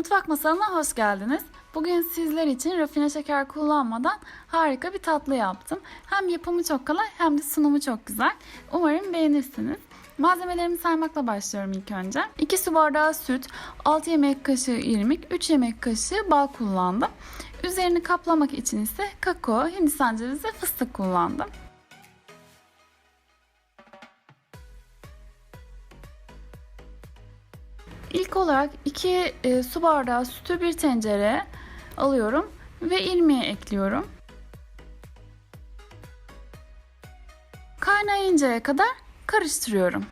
Mutfak masalına hoş geldiniz. Bugün sizler için rafine şeker kullanmadan harika bir tatlı yaptım. Hem yapımı çok kolay hem de sunumu çok güzel. Umarım beğenirsiniz. Malzemelerimi saymakla başlıyorum ilk önce. 2 su bardağı süt, 6 yemek kaşığı irmik, 3 yemek kaşığı bal kullandım. Üzerini kaplamak için ise kakao, hindistan cevizi ve fıstık kullandım. İlk olarak 2 su bardağı sütü bir tencereye alıyorum ve irmiğe ekliyorum. Kaynayıncaya kadar karıştırıyorum.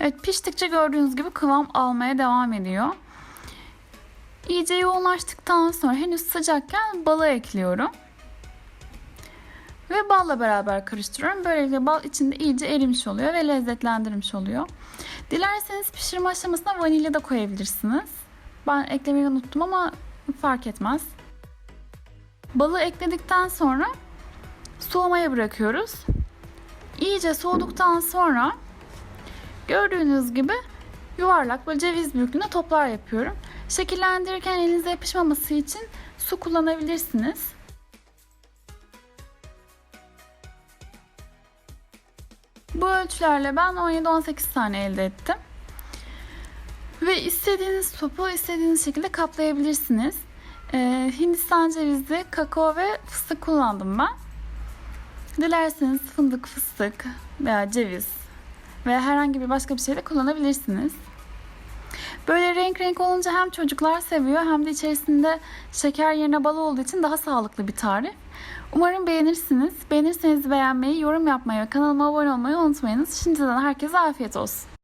Evet piştikçe gördüğünüz gibi kıvam almaya devam ediyor. İyice yoğunlaştıktan sonra henüz sıcakken balı ekliyorum. Ve balla beraber karıştırıyorum. Böylelikle bal içinde iyice erimiş oluyor ve lezzetlendirmiş oluyor. Dilerseniz pişirme aşamasına vanilya da koyabilirsiniz. Ben eklemeyi unuttum ama fark etmez. Balı ekledikten sonra soğumaya bırakıyoruz. İyice soğuduktan sonra gördüğünüz gibi yuvarlak böyle ceviz büyüklüğünde toplar yapıyorum. Şekillendirirken elinize yapışmaması için su kullanabilirsiniz. Bu ölçülerle ben 17-18 tane elde ettim. Ve istediğiniz topu istediğiniz şekilde kaplayabilirsiniz. Ee, Hindistan cevizi, kakao ve fıstık kullandım ben. Dilerseniz fındık, fıstık veya ceviz veya herhangi bir başka bir şey de kullanabilirsiniz. Böyle renk renk olunca hem çocuklar seviyor hem de içerisinde şeker yerine bal olduğu için daha sağlıklı bir tarif. Umarım beğenirsiniz. Beğenirseniz beğenmeyi, yorum yapmayı ve kanalıma abone olmayı unutmayınız. Şimdiden herkese afiyet olsun.